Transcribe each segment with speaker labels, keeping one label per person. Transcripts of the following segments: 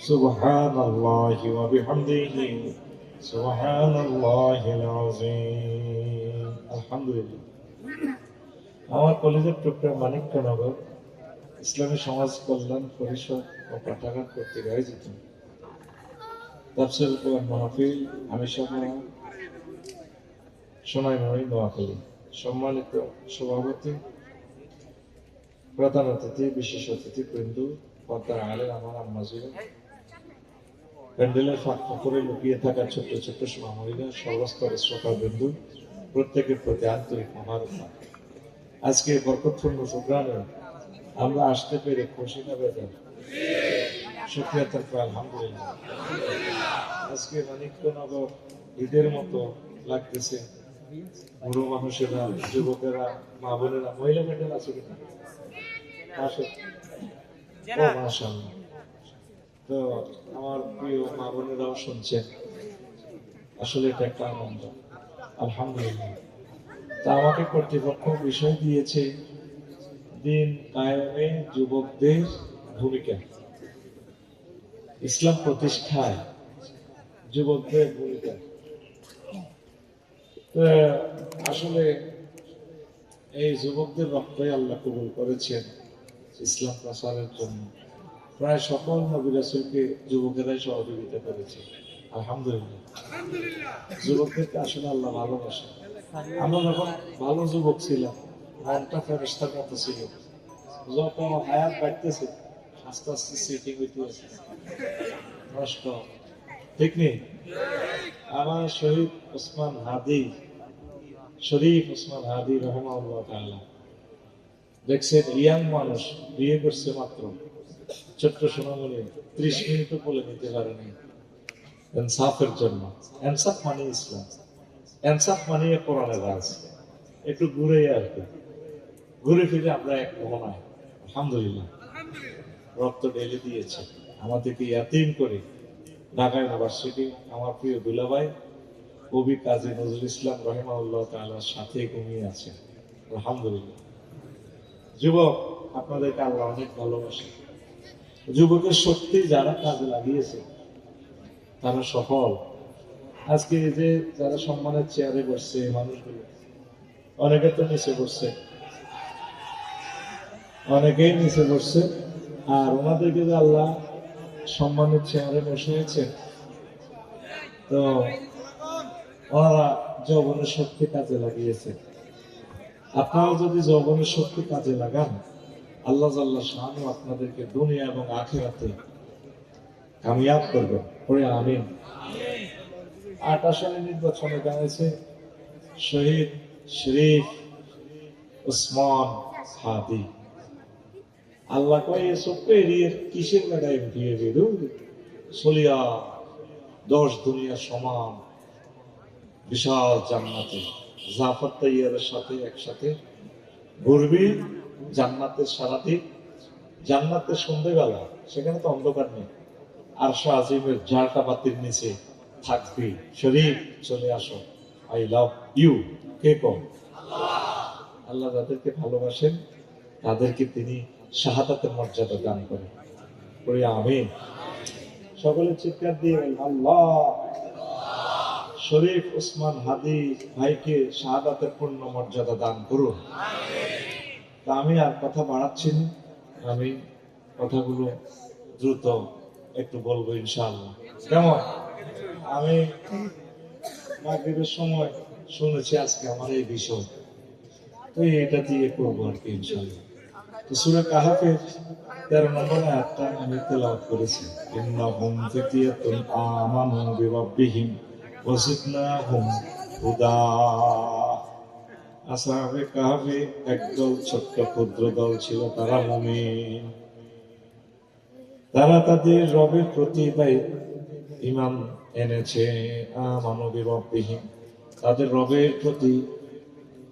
Speaker 1: سبحان الله وبحمده سبحان الله العظيم الحمد لله আমার কলেজের টুকরা মানিক্যনগর ইসলামী সমাজ কল্যাণ পরিষদ ও পাঠাগার কর্তৃক আয়োজিত তাফসিল কোরআন মাহফিল আমি সভা সোনাইমণি নোয়াখালী সম্মানিত সভাপতি প্রধান অতিথি বিশেষ অতিথি বৃন্দু পর্দার আলে আমার আম্মাজিরা প্যান্ডেলের ফাঁক করে লুকিয়ে থাকা ছোট্ট ছোট্ট সোনামণিরা সর্বস্তরের শ্রোতা বিন্দু প্রত্যেকের প্রতি আন্তরিক মহারতা আজকে বরকতপূর্ণ প্রোগ্রামে আমরা আসতে পেরে খুশি না বেতন শুক্রিয়া থাকবে আলহামদুলিল্লাহ। আজকে মানিক্যনগর ঈদের মতো লাগতেছে। বুড়ো মানুষেরা যুবকেরা মা বোনেরা মহিলা প্যান্ডেল আছে কিনা? তো আমার প্রিয় মা বোনেরাও শুনছেন। আসলে এটা একটা আনন্দ। আলহামদুলিল্লাহ। তা আমাকে কর্তৃপক্ষ বিষয় দিয়েছে, দিন কায়েমে যুবকদের ভূমিকা। ইসলাম প্রতিষ্ঠায় যুবকদের ভূমিকা। আসলে এই যুবকদের রক্তই আল্লাহ কবুল করেছেন ইসলাম প্রসারের জন্য। প্রায় সকল নবী রাসূলকে যুবকেরাই সহযোগিতা করেছে। আলহামদুলিল্লাহ। যুবকদেরকে আসলে আল্লাহ ভালোবাসে। আমরা যখন ভালো যুবক ছিলাম মনটা ফেরস্তার মতো ছিল। যত হায়াত বাড়তেছে আস্তে আস্তে সিটিং হইতে আছে নষ্ট ঠিক নেই? আমার শহীদ ওসমান হাদি শরীফ ওসমান হাদি রহমাউল্লাহ তাআলা। দেখছেন ইয়াং মানুষ, বিয়ে করছে মাত্র। ছোট্ট সোনামণি, ত্রিশ মিনিটও বলে নিতে পারেনি। এনসাফের জন্য। এনসাফ মানে ইসলাম। এনসাফ মানে কোরআনের রাজ। একটু ঘুরে আর কি। ঘুরে ফিরে আমরা এক মহনায়। আলহামদুলিল্লাহ। রক্ত ঢেলে দিয়েছে। আমাদেরকে ইয়াতিম করে ঢাকা ইউনিভার্সিটি আমার প্রিয় দুলাভাই, কবি কাজী নজরুল ইসলাম রহিমাউল্লাহ তাআলার সাথে ঘুমিয়ে আছে। আলহামদুলিল্লাহ। যুবক, আপনাদেরকে আল্লাহ অনেক ভালোবাসে। যুবকের শক্তি যারা কাজে লাগিয়েছে, তারা সফল। আজকে এই যে যারা সম্মানের চেয়ারে বসছে মানুষগুলো, অনেকে তো নিচে বসছে। অনেকেই নিচে বসছে। আর ওনাদেরকে যে আল্লাহ সম্মানের চেয়ারে বসিয়েছে, তো ওনারা যৌবনের শক্তি কাজে লাগিয়েছে। আপনারাও যদি যৌবনের শক্তি কাজে লাগান, আল্লাহ জাল্লাহ শাহানু আপনাদেরকে দুনিয়া এবং আখেরাতে কামিয়াব করবেন। পরে আমিন। আট আসনে নির্বাচনে দাঁড়িয়েছে শহীদ শরীফ উসমান হাদি। আল্লাহ কয়, এ ছোট্ট কিসের বেড়ায় উঠিয়ে বেরু? সলিয়া দশ দুনিয়া সমান, বিশাল জান্নাতে। জাফর তাইয়ারের সাথে একসাথে ঘুরবি, জান্নাতের সারাদিন। জান্নাতের সন্ধ্যেবেলা সেখানে তো অন্ধকার নেই। আর আজিমের ঝাড়টা বাতির নিচে থাকবি। শরীর চলে আসো। আই লাভ ইউ কে কম? আল্লাহ যাদেরকে ভালোবাসেন, তাদেরকে তিনি শাহাদাতের মর্যাদা দান করেন। করি আমিন। সকলে চিৎকার দিয়ে আল্লাহ! শরীফ ওসমান হাদি ভাইকে শাহাদাতের পূর্ণ মর্যাদা দান করুন। তা আমি আর কথা বাড়াচ্ছি না। আমি কথাগুলো দ্রুত একটু বলব ইনশাআল্লাহ। কেমন? আমি মাগরিবের সময় শুনেছি আজকে আমার এই বিষয়। তো এটা দিয়ে করব আর কি ইনশাআল্লাহ। তো সুরা কাহাফের তেরো নম্বর আয়াতটা আমি তেলাওয়াত করেছি। ইন্নাহুম ফিতিয়াতুন আমানু বিরাব্বিহিম। ওয়াজিদনাহুম হুদা। আসাহাবে কাহাফে একদল ছোট্ট ক্ষুদ্র দল ছিল তারা মুমিন। তারা তাদের রবের প্রতি ইমান এনেছে। মানবী রববিহীন তাদের রবের প্রতি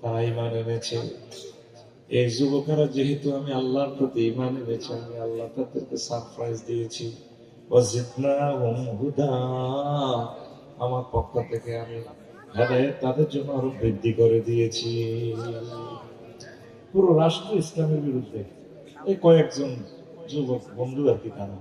Speaker 1: তারা ইমান এনেছে। এই যুবকেরা যেহেতু আমি আল্লাহর প্রতি ইমান এনেছে, আমি আল্লাহ তাদেরকে সারপ্রাইজ দিয়েছি। হুদা। আমার পক্ষ থেকে আমি হেদায়েত তাদের জন্য আরও বৃদ্ধি করে দিয়েছি। পুরো রাষ্ট্র ইসলামের বিরুদ্ধে এই কয়েকজন যুবক, বন্ধু আর কি তারা।